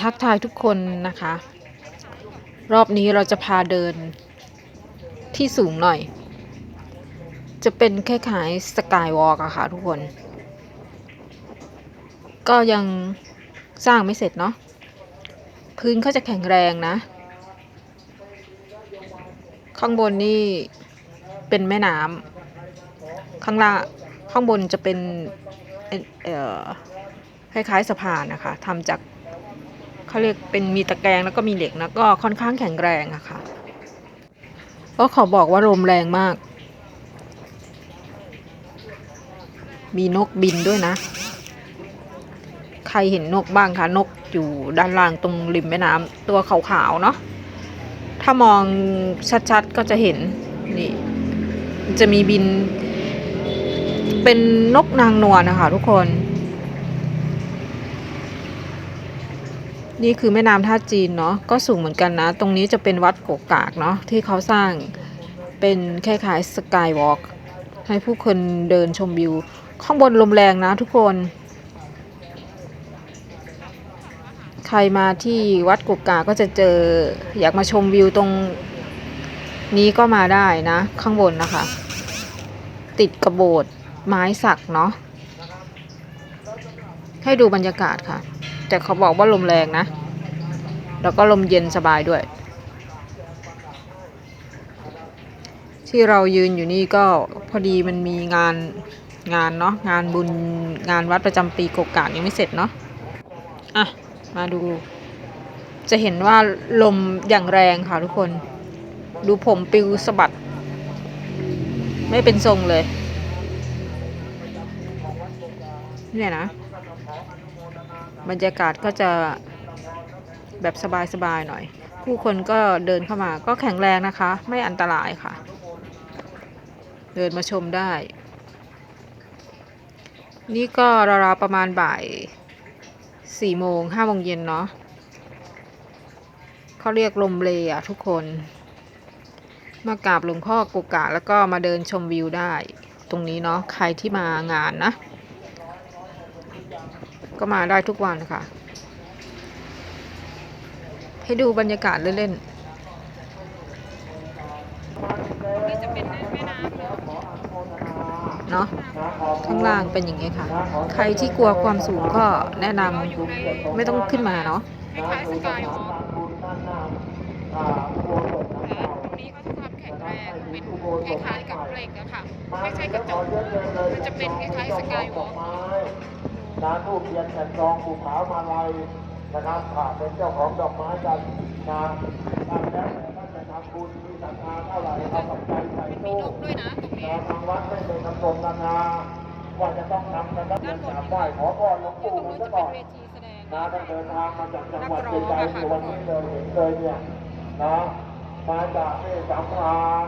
ทักทายทุกคนนะคะ รอบนี้เราจะพาเดินที่สูงหน่อย จะเป็นคล้ายๆสกายวอล์กอะค่ะทุกคน ก็ยังสร้างไม่เสร็จเนาะพื้นเขาจะแข็งแรงนะ ข้างบนนี่เป็นแม่น้ำข้างล่างข้างบนจะเป็นคล้ายๆสะพานนะคะทำจาก เขาเรียกเป็นมีตะแกรงแล้วก็มีเหล็กนะก็ค่อนข้างแข็งแรงอะค่ะก็ขอบอกว่าลมแรงมาก มีนกบินด้วยนะ ใครเห็นนกบ้างคะนกอยู่ด้านล่างตรงริมแม่น้ำตัวขาวๆเนาะถ้ามองชัดๆก็จะเห็นนี่จะมีบิน เป็นนกนางนวลนะคะทุกคน นี่คือแม่น้ำท่าจีนเนาะก็สูงเหมือนกันนะ ตรงนี้จะเป็นวัดโกกากเนาะที่เขาสร้างเป็นคล้ายๆสกายวอล์กให้ผู้คนเดินชมวิว ข้างบนลมแรงนะทุกคน ใครมาที่วัดกุกกาก็จะเจออยากมาชมวิวตรงนี้ก็มาได้นะ ข้างบนนะคะ ติดกระโบดไม้สักเนาะให้ดูบรรยากาศค่ะ แต่เขาบอกว่าลมแรงนะ แล้วก็ลมเย็นสบายด้วย ที่เรายืนอยู่นี่ก็พอดีมันมีงานงานเนาะงานบุญงานวัดประจำปีกกกากยังไม่เสร็จเนาะอะ มาดู จะเห็นว่าลมอย่างแรงค่ะทุกคน ดูผมปิวสะบัด ไม่เป็นทรงเลย เนี่ยนะ บรรยากาศก็จะแบบสบายๆหน่อย ผู้คนก็เดินเข้ามาก็แข็งแรงนะคะ ไม่อันตรายค่ะ เดินมาชมได้ นี่ก็ราวๆประมาณบ่ายสี่โมงห้าโมงเย็นเนาะเขาเรียกลมเลอะทุกคน มากราบหลวงพ่อกุกะแล้วก็มาเดินชมวิวได้ ตรงนี้เนาะใครที่มางานนะ ก็มาได้ทุกวันค่ะ ให้ดูบรรยากาศเล่นๆนี่จะเป็นแม่น้ำเนาะข้างล่างเป็นอย่างนี้ค่ะ ใครที่กลัวความสูงก็แนะนำไม่ต้องขึ้นมาเนาะคล้ายๆสกายวอล์กแต่ตรงนี้เขาจะทำแข็งแรงเป็นคล้ายๆกับเหล็กอะค่ะ ไม่ใช่กระจกมันจะเป็นคล้ายๆสกายวอล์ก นาทูบเทียนแผ่นทองภูเขามาลัยนะครับข้าเป็นเจ้าของดอกไม้กันนะท่านแล้วแต่ท่านจะทำบุญมีศรัทธาเท่าไหร่เอาปัจจัยใส่ตู้นนะตรงนี้นะทางวัดไม่เคยกำหนดราคาว่าจะต้องทำกันแล้วเดินกราบไหว้ขอพรหลวงอยู่ปู่ตรงนู้นซะจะก่เป็อนนะท่านเดินทางมาจากจังหวัดใดๆในวันนี้เลยเห็นเลยเนี่ยนะมาจากที่สามพราน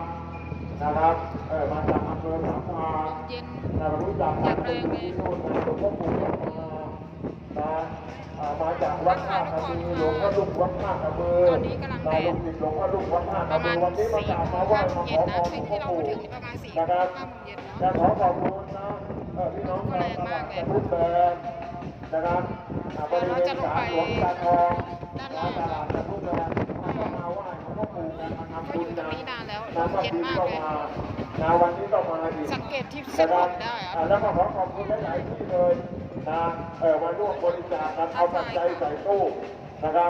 นะครับเออมาจากอำเภอสามพราน เย็นเรารู้จักกันเป็นที่นู่นนะหลวงพ่องพ่อนะอ่ามาจากวัดท่ากระบือหลวงพ่อลุงวัดท่ากระบือตอนนี้กำลังแดดหลวงพ่อลุงวัดท่าประระบืมาอณวันนี้มาสี่กราบโมางหว้าโมงขเย็อนนะที่ที่เรามาถึงประมาณสี่โมนะงครับห้าโมงเย็นจะเนาะขอขอบคุณนะพี่น้องชาวตลาดจะรุ่นแบนนะครับอ่าบริเวณศาลหลงตาทองด้านล่างตลาดจะรุ่นแบนก็มาไหว้หลวงพ่อปู่กันมาทำก็บุอยู่ตรงนี้นานแล้วเย็นมากเลย นะวันนี้ต้องมาอีกสังเกตที่เส้นผมได้อะแล้วก็ขอขอบคุณหลายๆที่เลยนะเออมาร่วมบริจาคกันเอาปัจจัยใส่ตู้นะครับ